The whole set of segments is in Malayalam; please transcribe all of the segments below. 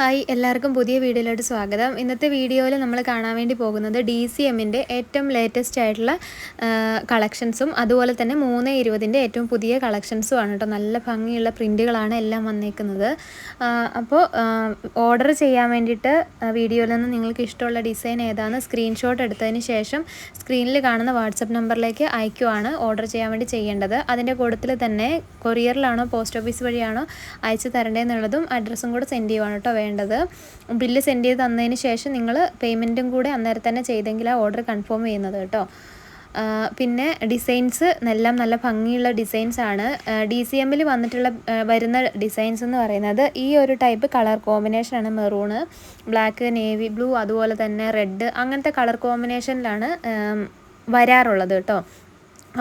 ഹായ് എല്ലാവർക്കും പുതിയ വീഡിയോയിലോട്ട് സ്വാഗതം. ഇന്നത്തെ വീഡിയോയിൽ നമ്മൾ കാണാൻ വേണ്ടി പോകുന്നത് ഡി സി എമ്മിന്റെ ഏറ്റവും ലേറ്റസ്റ്റ് ആയിട്ടുള്ള കളക്ഷൻസും അതുപോലെ തന്നെ മൂന്ന് ഇരുപതിന്റെ ഏറ്റവും പുതിയ കളക്ഷൻസും ആണ് കേട്ടോ. നല്ല ഭംഗിയുള്ള പ്രിന്റുകളാണ് എല്ലാം വന്നേക്കുന്നത്. അപ്പോൾ ഓർഡർ ചെയ്യാൻ വേണ്ടിയിട്ട് വീഡിയോയിൽ നിന്ന് നിങ്ങൾക്ക് ഇഷ്ടമുള്ള ഡിസൈൻ ഏതാണെന്ന് സ്ക്രീൻഷോട്ട് എടുത്തതിന് ശേഷം സ്ക്രീനിൽ കാണുന്ന വാട്സപ്പ് നമ്പറിലേക്ക് അയക്കുവാണ് ഓർഡർ ചെയ്യാൻ വേണ്ടി ചെയ്യേണ്ടത്. അതിന്റെ കൂട്ടത്തിൽ തന്നെ കൊറിയറിലാണോ പോസ്റ്റ് ഓഫീസ് വഴിയാണോ അയച്ചു തരേണ്ടതെന്നുള്ളതും അഡ്രസ്സും കൂടെ സെൻഡ് ചെയ്യുവാണ് കേട്ടോ വേണ്ടത് ബില്ല് സെൻഡ് ചെയ്ത് തന്നതിന് ശേഷം നിങ്ങൾ പേയ്മെന്റും കൂടെ അന്നേരം തന്നെ ചെയ്തെങ്കിൽ ആ ഓർഡർ കൺഫേം ചെയ്യുന്നത് കേട്ടോ. പിന്നെ ഡിസൈൻസ് എല്ലാം നല്ല ഭംഗിയുള്ള ഡിസൈൻസ് ആണ്. ഡി സി എമ്മിൽ വന്നിട്ടുള്ള വരുന്ന ഡിസൈൻസ് എന്ന് പറയുന്നത് ഈ ഒരു ടൈപ്പ് കളർ കോമ്പിനേഷനാണ് മെറൂണ് ബ്ലാക്ക് നേവി ബ്ലൂ അതുപോലെ തന്നെ റെഡ് അങ്ങനത്തെ കളർ കോമ്പിനേഷനിലാണ് വരാറുള്ളത് കേട്ടോ.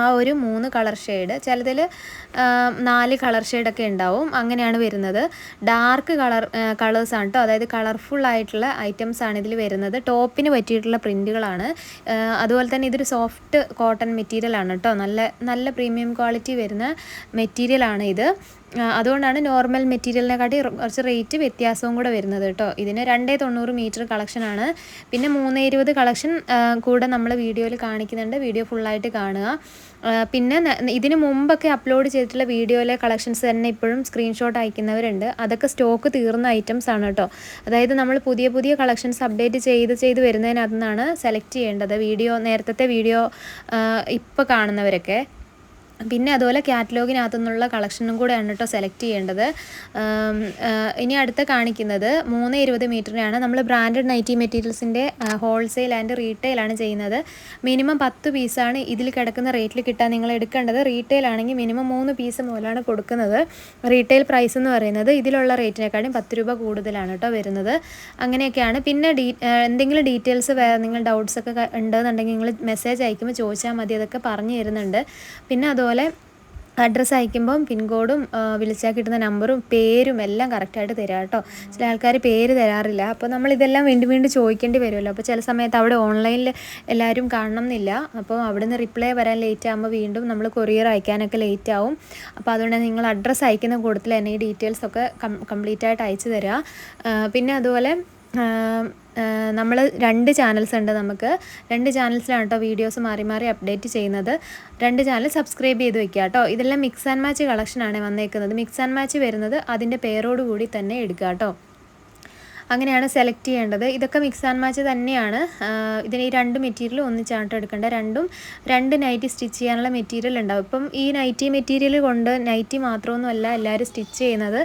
ആ ഒരു മൂന്ന് കളർ ഷെയ്ഡ്. ചിലതിൽ നാല് കളർ ഷെയ്ഡൊക്കെ ഉണ്ടാവും. അങ്ങനെയാണ് വരുന്നത്. ഡാർക്ക് കളർ കളേഴ്സാണ് കേട്ടോ അതായത് കളർഫുൾ ആയിട്ടുള്ള ഐറ്റംസ് ആണ് ഇതിൽ വരുന്നത്. ടോപ്പിന് പറ്റിയിട്ടുള്ള പ്രിന്റുകളാണ് അതുപോലെ തന്നെ ഇതൊരു സോഫ്റ്റ് കോട്ടൺ മെറ്റീരിയൽ ആണ് കേട്ടോ നല്ല നല്ല പ്രീമിയം ക്വാളിറ്റി വരുന്ന മെറ്റീരിയലാണ് ഇത്. അതുകൊണ്ടാണ് നോർമൽ മെറ്റീരിയലിനെക്കാട്ടി കുറച്ച് റേറ്റ് വ്യത്യാസവും കൂടെ വരുന്നത് കേട്ടോ. ഇതിന് രണ്ടേ തൊണ്ണൂറ് മീറ്റർ കളക്ഷനാണ് പിന്നെ മൂന്ന് ഇരുപത് കളക്ഷൻ കൂടെ നമ്മൾ വീഡിയോയിൽ കാണിക്കുന്നുണ്ട്. വീഡിയോ ഫുള്ളായിട്ട് കാണുക. പിന്നെ ഇതിന് മുമ്പൊക്കെ അപ്ലോഡ് ചെയ്തിട്ടുള്ള വീഡിയോയിലെ കളക്ഷൻസ് തന്നെ ഇപ്പോഴും സ്ക്രീൻഷോട്ട് അയക്കുന്നവരുണ്ട്. അതൊക്കെ സ്റ്റോക്ക് തീർന്ന ഐറ്റംസ് ആണ് കേട്ടോ. അതായത് നമ്മൾ പുതിയ പുതിയ കളക്ഷൻസ് അപ്ഡേറ്റ് ചെയ്ത് ചെയ്ത് വരുന്നതിനകത്തുനിന്നാണ് സെലക്ട് ചെയ്യേണ്ടത്. വീഡിയോ നേരത്തെ വീഡിയോ ഇപ്പോൾ കാണുന്നവരൊക്കെ. പിന്നെ അതുപോലെ കാറ്റലോഗിനകത്തു നിന്നുള്ള കളക്ഷനും കൂടെയാണ് കേട്ടോ സെലക്ട് ചെയ്യേണ്ടത്. ഇനി അടുത്ത കാണിക്കുന്നത് മൂന്ന് ഇരുപത് മീറ്ററിനാണ്. നമ്മൾ ബ്രാൻഡഡ് നൈറ്റി മെറ്റീരിയൽസിന്റെ ഹോൾസെയിൽ ആൻഡ് റീറ്റെയിലാണ് ചെയ്യുന്നത്. മിനിമം പത്ത് പീസാണ് ഇതിൽ കിടക്കുന്ന റേറ്റിൽ കിട്ടാൻ നിങ്ങൾ എടുക്കേണ്ടത്. റീറ്റെയിൽ ആണെങ്കിൽ മിനിമം മൂന്ന് പീസ് മുതലാണ് കൊടുക്കുന്നത്. റീറ്റെയിൽ പ്രൈസ് എന്ന് പറയുന്നത് ഇതിലുള്ള റേറ്റിനെക്കാളും പത്ത് രൂപ കൂടുതലാണ് കേട്ടോ വരുന്നത്. അങ്ങനെയൊക്കെയാണ്. പിന്നെ ഡീ എന്തെങ്കിലും ഡീറ്റെയിൽസ് വേറെ നിങ്ങൾ ഡൗട്ട്സ് ഒക്കെ ഉണ്ടെന്നുണ്ടെങ്കിൽ നിങ്ങൾ മെസ്സേജ് അയക്കുമ്പോൾ ചോദിച്ചാൽ മതി. അതൊക്കെ പറഞ്ഞു തരുന്നുണ്ട്. പിന്നെ അതുപോലെ അഡ്രസ്സ് അയക്കുമ്പം പിൻകോഡും വിളിച്ചാൽ കിട്ടുന്ന നമ്പറും പേരും എല്ലാം കറക്റ്റായിട്ട് തരാം കേട്ടോ ചില ആൾക്കാർ പേര് തരാറില്ല. അപ്പോൾ നമ്മൾ ഇതെല്ലാം വീണ്ടും വീണ്ടും ചോദിക്കേണ്ടി വരുമല്ലോ. അപ്പോൾ ചില സമയത്ത് അവിടെ ഓൺലൈനിൽ എല്ലാവരും കാണണം എന്നില്ല. അപ്പോൾ നിന്ന് റിപ്ലൈ വരാൻ ലേറ്റ് ആകുമ്പോൾ വീണ്ടും നമ്മൾ കൊറിയർ അയക്കാനൊക്കെ ലേറ്റ് ആവും. അപ്പോൾ അതുകൊണ്ട് നിങ്ങൾ അഡ്രസ്സ് അയക്കുന്ന കൂട്ടത്തിൽ തന്നെ ഈ ഡീറ്റെയിൽസൊക്കെ കം കംപ്ലീറ്റ് ആയിട്ട് അയച്ചു തരാം. പിന്നെ അതുപോലെ നമ്മൾ രണ്ട് ചാനൽസ് ഉണ്ട് നമുക്ക്. രണ്ട് ചാനൽസിലാണ് കേട്ടോ വീഡിയോസ് മാറി മാറി അപ്ഡേറ്റ് ചെയ്യുന്നത്. രണ്ട് ചാനൽ സബ്സ്ക്രൈബ് ചെയ്ത് വെക്കുക കേട്ടോ ഇതെല്ലാം മിക്സ് ആൻഡ് മാച്ച് കളക്ഷനാണ് വന്നേക്കുന്നത്. മിക്സ് ആൻഡ് മാച്ച് വരുന്നത് അതിന്റെ പേരോട് കൂടി തന്നെ എടുക്കുക കേട്ടോ അങ്ങനെയാണ് സെലക്ട് ചെയ്യേണ്ടത്. ഇതൊക്കെ മിക്സ് ആൻഡ് മാച്ച് തന്നെയാണ്. ഇതിന് ഈ രണ്ട് മെറ്റീരിയൽ ഒന്നിച്ചാണ് എടുക്കേണ്ടത് രണ്ടും രണ്ട് നൈറ്റി സ്റ്റിച്ച് ചെയ്യാനുള്ള മെറ്റീരിയൽ ഉണ്ടാവും. ഇപ്പം ഈ നൈറ്റി മെറ്റീരിയൽ കൊണ്ട് നൈറ്റി മാത്രമൊന്നുമല്ല എല്ലാവരും സ്റ്റിച്ച് ചെയ്യുന്നത്.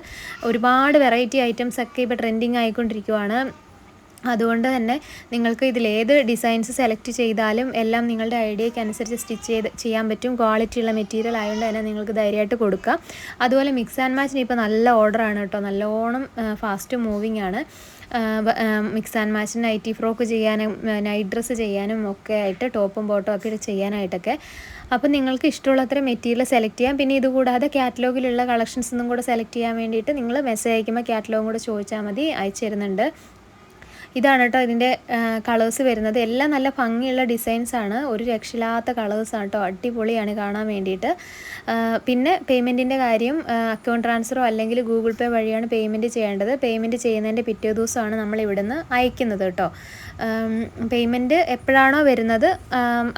ഒരുപാട് വെറൈറ്റി ഐറ്റംസ് ഒക്കെ ഇപ്പോൾ ട്രെൻഡിങ് ആയിക്കൊണ്ടിരിക്കുവാണ്. അതുകൊണ്ട് തന്നെ നിങ്ങൾക്ക് ഇതിലേത് ഡിസൈൻസ് സെലക്ട് ചെയ്താലും എല്ലാം നിങ്ങളുടെ ഐഡിയയ്ക്ക് അനുസരിച്ച് സ്റ്റിച്ച് ചെയ്ത് ചെയ്യാൻ പറ്റും. ക്വാളിറ്റി ഉള്ള മെറ്റീരിയൽ ആയതുകൊണ്ട് തന്നെ നിങ്ങൾക്ക് ധൈര്യമായിട്ട് കൊടുക്കാം. അതുപോലെ മിക്സ് ആൻഡ് മാച്ചിന് ഇപ്പോൾ നല്ല ഓർഡറാണ് കേട്ടോ. നല്ലോണം ഫാസ്റ്റ് മൂവിങ് ആണ്. മിക്സ് ആൻഡ് മാച്ചിന് നൈറ്റി ഫ്രോക്ക് ചെയ്യാനും നൈറ്റ് ഡ്രസ്സ് ചെയ്യാനും ഒക്കെ ആയിട്ട് ടോപ്പും ബോട്ടും ഒക്കെ ചെയ്യാനായിട്ടൊക്കെ. അപ്പോൾ നിങ്ങൾക്ക് ഇഷ്ടമുള്ളത്ര മെറ്റീരിയൽ സെലക്ട് ചെയ്യാം. പിന്നെ ഇതുകൂടാതെ കാറ്റലോഗിലുള്ള കളക്ഷൻസ് ഒന്നും കൂടെ സെലക്ട് ചെയ്യാൻ വേണ്ടിയിട്ട് നിങ്ങൾ മെസ്സേജ് അയക്കുമ്പോൾ കാറ്റലോഗും കൂടെ ചോദിച്ചാൽ മതി. അയച്ചു തരുന്നുണ്ട്. ഇതാണ് കേട്ടോ ഇതിന്റെ കളേഴ്സ് വരുന്നത്. എല്ലാം നല്ല ഭംഗിയുള്ള ഡിസൈൻസ് ആണ്. ഒരു രക്ഷയില്ലാത്ത കളേഴ്സാണ് കേട്ടോ അടിപൊളിയാണ് കാണാൻ വേണ്ടിയിട്ട്. പിന്നെ പേയ്മെന്റിന്റെ കാര്യം അക്കൗണ്ട് ട്രാൻസ്ഫറോ അല്ലെങ്കിൽ ഗൂഗിൾ പേ വഴിയാണ് പേയ്മെന്റ് ചെയ്യേണ്ടത്. പേയ്മെന്റ് ചെയ്യുന്നതിന്റെ പിറ്റേ ദിവസമാണ് നമ്മൾ ഇവിടുന്ന് അയക്കുന്നത് കേട്ടോ പേയ്മെന്റ് എപ്പോഴാണോ വരുന്നത്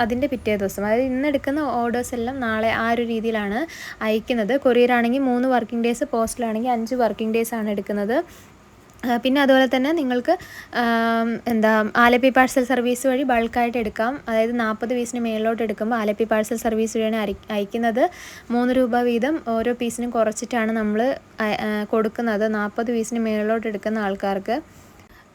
അതിന്റെ പിറ്റേ ദിവസം. അതായത് ഇന്ന് എടുക്കുന്ന ഓർഡേഴ്സ് എല്ലാം നാളെ ആ ഒരു രീതിയിലാണ് അയക്കുന്നത്. കൊറിയർ ആണെങ്കിൽ മൂന്ന് വർക്കിംഗ് ഡേയ്സ് പോസ്റ്റിലാണെങ്കിൽ അഞ്ച് വർക്കിംഗ് ഡേയ്സ് ആണ് എടുക്കുന്നത്. പിന്നെ അതുപോലെ തന്നെ നിങ്ങൾക്ക് എന്താ ആലപ്പി പാഴ്സൽ സർവീസ് വഴി ബൾക്കായിട്ട് എടുക്കാം. അതായത് നാൽപ്പത് പീസിന് മേളിലോട്ട് എടുക്കുമ്പോൾ ആലപ്പി പാഴ്സൽ സർവീസ് വഴിയാണ് അയക്കുന്നത്. മൂന്ന് രൂപ വീതം ഓരോ പീസിനും കുറച്ചിട്ടാണ് നമ്മൾ കൊടുക്കുന്നത്. നാൽപ്പത് പീസിന് മേളിലോട്ട് എടുക്കുന്ന ആൾക്കാർക്ക്.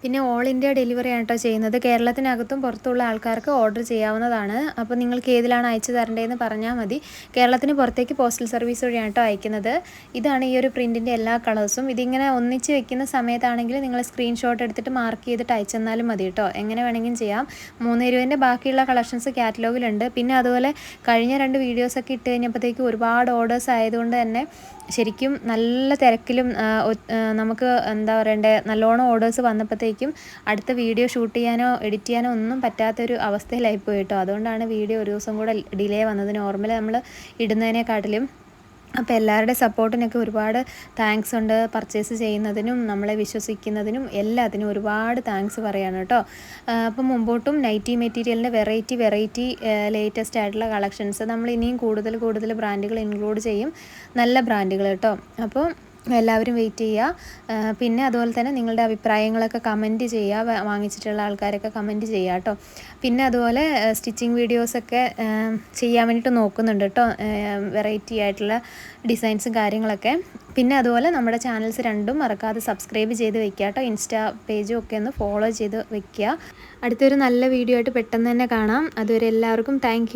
പിന്നെ ഓൾ ഇന്ത്യ ഡെലിവറി ആണ് കേട്ടോ ചെയ്യുന്നത്. കേരളത്തിനകത്തും പുറത്തുള്ള ആൾക്കാർക്ക് ഓർഡർ ചെയ്യാവുന്നതാണ്. അപ്പോൾ നിങ്ങൾക്ക് ഏതിലാണ് അയച്ചു തരേണ്ടതെന്ന് പറഞ്ഞാൽ മതി. കേരളത്തിന് പുറത്തേക്ക് പോസ്റ്റൽ സർവീസ് വഴിയാണ് കേട്ടോ അയക്കുന്നത്. ഇതാണ് ഈ ഒരു പ്രിന്റിന്റെ എല്ലാ കളേഴ്സും ഇതിങ്ങനെ ഒന്നിച്ച് വെക്കുന്ന സമയത്താണെങ്കിൽ നിങ്ങൾ സ്ക്രീൻഷോട്ട് എടുത്തിട്ട് മാർക്ക് ചെയ്തിട്ട് അയച്ചെന്നാലും മതി കേട്ടോ എങ്ങനെ വേണമെങ്കിലും ചെയ്യാം. മൂന്ന് രൂപേന്റെ ബാക്കിയുള്ള കളക്ഷൻസ് കാറ്റലോഗിലുണ്ട് പിന്നെ അതുപോലെ കഴിഞ്ഞ രണ്ട് വീഡിയോസൊക്കെ ഇട്ട് കഴിഞ്ഞപ്പോഴത്തേക്ക് ഒരുപാട് ഓർഡേഴ്സ് ആയതുകൊണ്ട് തന്നെ ശരിക്കും നല്ല തിരക്കിലും നമുക്ക് എന്താ പറയണ്ടേ നല്ലോണം ഓർഡേഴ്സ് വന്നപ്പോഴത്തേക്കും അടുത്ത വീഡിയോ ഷൂട്ട് ചെയ്യാനോ എഡിറ്റ് ചെയ്യാനോ ഒന്നും പറ്റാത്തൊരു അവസ്ഥയിലായിപ്പോയി കേട്ടോ. അതുകൊണ്ടാണ് വീഡിയോ ഒരു ദിവസം കൂടെ ഡിലേ വന്നത്. നോർമലി നമ്മൾ ഇടുന്നതിനെക്കാട്ടിലും അപ്പോൾ എല്ലാവരുടെ സപ്പോർട്ടിനൊക്കെ ഒരുപാട് താങ്ക്സ് ഉണ്ട്. പർച്ചേസ് ചെയ്യുന്നതിനും നമ്മളെ വിശ്വസിക്കുന്നതിനും എല്ലാത്തിനും ഒരുപാട് താങ്ക്സ് പറയാണ് കേട്ടോ. അപ്പം മുമ്പോട്ടും നൈറ്റി മെറ്റീരിയലിന്റെ വെറൈറ്റി വെറൈറ്റി ലേറ്റസ്റ്റ് ആയിട്ടുള്ള കളക്ഷൻസ് നമ്മൾ ഇനിയും കൂടുതൽ കൂടുതൽ ബ്രാൻഡുകൾ ഇൻക്ലൂഡ് ചെയ്യും. നല്ല ബ്രാൻഡുകൾ കേട്ടോ. അപ്പോൾ എല്ലാവരും വെയിറ്റ് ചെയ്യുക. പിന്നെ അതുപോലെ തന്നെ നിങ്ങളുടെ അഭിപ്രായങ്ങളൊക്കെ കമന്റ് ചെയ്യുക. വാങ്ങിച്ചിട്ടുള്ള ആൾക്കാരൊക്കെ കമന്റ് ചെയ്യുക കേട്ടോ. പിന്നെ അതുപോലെ സ്റ്റിച്ചിങ് വീഡിയോസൊക്കെ ചെയ്യാൻ വേണ്ടിയിട്ട് നോക്കുന്നുണ്ട് കേട്ടോ. വെറൈറ്റി ആയിട്ടുള്ള ഡിസൈൻസും കാര്യങ്ങളൊക്കെ. പിന്നെ അതുപോലെ നമ്മുടെ ചാനൽസ് രണ്ടും മറക്കാതെ സബ്സ്ക്രൈബ് ചെയ്ത് വെക്കുക കേട്ടോ. ഇൻസ്റ്റാ പേജും ഒക്കെ ഒന്ന് ഫോളോ ചെയ്ത് വെക്കുക. അടുത്തൊരു നല്ല വീഡിയോ ആയിട്ട് പെട്ടെന്ന് തന്നെ കാണാം. അതുവരെ എല്ലാവർക്കും താങ്ക്